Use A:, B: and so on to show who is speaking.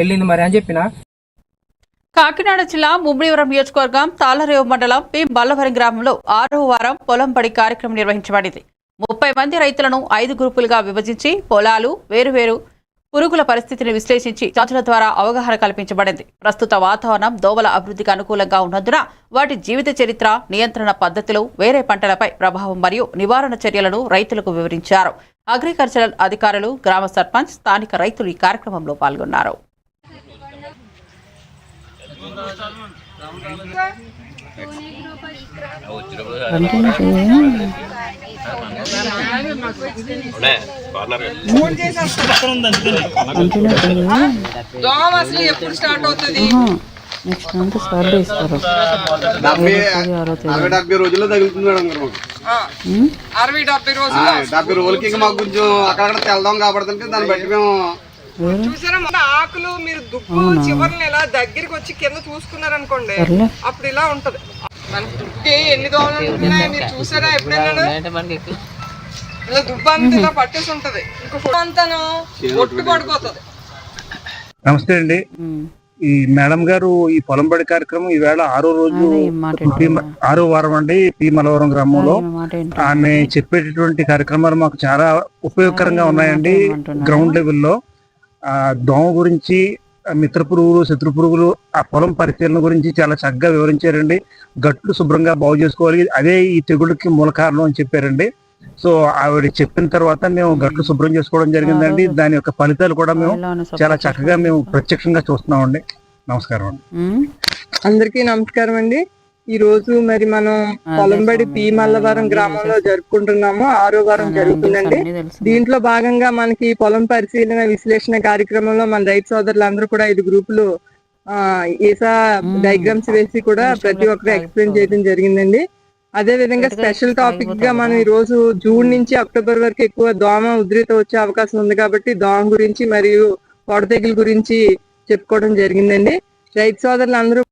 A: వెళ్ళింది మరి అని చెప్పిన?
B: కాకినాడ జిల్లా ముమ్మిడివరం నియోజకవర్గం తాళరేవు మండలం పి. బల్లవరం గ్రామంలో ఆరో వారం పొలం పడి కార్యక్రమం నిర్వహించబడింది. ముప్పై మంది రైతులను ఐదు గ్రూపులుగా విభజించి పొలాలు వేరువేరు పురుగుల పరిస్థితిని విశ్లేషించి జాతుల ద్వారా అవగాహన కల్పించబడింది. ప్రస్తుత వాతావరణం దోవల అభివృద్ధికి అనుకూలంగా ఉన్నందున వాటి జీవిత చరిత్ర నియంత్రణ పద్ధతులు వేరే పంటలపై ప్రభావం మరియు నివారణ చర్యలను రైతులకు వివరించారు. అగ్రికల్చరల్ అధికారులు గ్రామ సర్పంచ్ స్థానిక రైతులు ఈ కార్యక్రమంలో పాల్గొన్నారు.
C: దోమ అసలు ఎప్పుడు స్టార్ట్ అవుతుంది
D: నెక్స్ట్ మంత్ స్టార్ట్ చేస్తారు
E: అరవై డెబ్బై రోజుల్లో తగులుతుంది మేడం గారు
C: అరవై డెబ్బై రోజులు
E: డెబ్బై రోజులకి ఇంకా మాకు కొంచెం అక్కడక్కడ తెల్దాం కాబడుతుంటే దాన్ని బట్టి మేము
C: చూసారా మన ఆకులు మీరు దుక్కు చివరిని ఇలా దగ్గరికి వచ్చి కింద చూసుకున్నారు అనుకోండి. అప్పుడు ఇలా ఉంటది. మనకి దుక్కి ఎన్ని దోమలు ఉంటున్నాయి మీరు చూసారా ఎప్పుడైనా ఇలా దుబ్బ అంతా ఇలా పట్టేసి ఉంటది ఇంకో ఫోటో అంతాను ఒట్టు పడిపోతుంది.
F: నమస్తే అండి. ఈ మేడం గారు ఈ పొలం బడి కార్యక్రమం ఈవేళ ఆరో రోజు ఆరో వారం అండి పి మలవరం గ్రామంలో. ఆమె చెప్పేటటువంటి కార్యక్రమాలు మాకు చాలా ఉపయోగకరంగా ఉన్నాయండి? గ్రౌండ్ లెవెల్లో. దోమ గురించి మిత్ర పురుగులు శత్రు పురుగులు ఆ పొలం పరిశీలన గురించి చాలా చక్కగా వివరించారండి. గట్లు శుభ్రంగా బాగు చేసుకోవాలి. అదే ఈ తెగుళ్ళకి మూల కారణం అని చెప్పారండి. సో ఆవిడ చెప్పిన తర్వాత మేము గట్లు శుభ్రం చేసుకోవడం జరిగిందండి. దాని యొక్క ఫలితాలు కూడా మేము చాలా చక్కగా మేము ప్రత్యక్షంగా చూస్తున్నామండి. నమస్కారం అండి.
C: అందరికీ నమస్కారం అండి. ఈ రోజు మరి మనం పొలంబడి పి మల్లవరం గ్రామంలో జరుపుకుంటున్నాము. ఆరో వారం జరుగుతుందండి. దీంట్లో భాగంగా మనకి పొలం పరిశీలన విశ్లేషణ కార్యక్రమంలో మన రైతు సోదరులందరూ కూడా ఐదు గ్రూపులు ఆ ఏసా డయాగ్రామ్స్ వేసి కూడా ప్రతి ఒక్కరు ఎక్స్ప్లెయిన్ చేయడం జరిగిందండి. అదే విధంగా స్పెషల్ టాపిక్గా మనం ఈ రోజు జూన్ నుంచి అక్టోబర్ వరకు ఎక్కువ దోమ ఉధృత వచ్చే అవకాశం ఉంది కాబట్టి దోమ గురించి మరియు పొడతెగులు గురించి చెప్పుకోవడం జరిగిందండి. రైతు సోదరులందరూ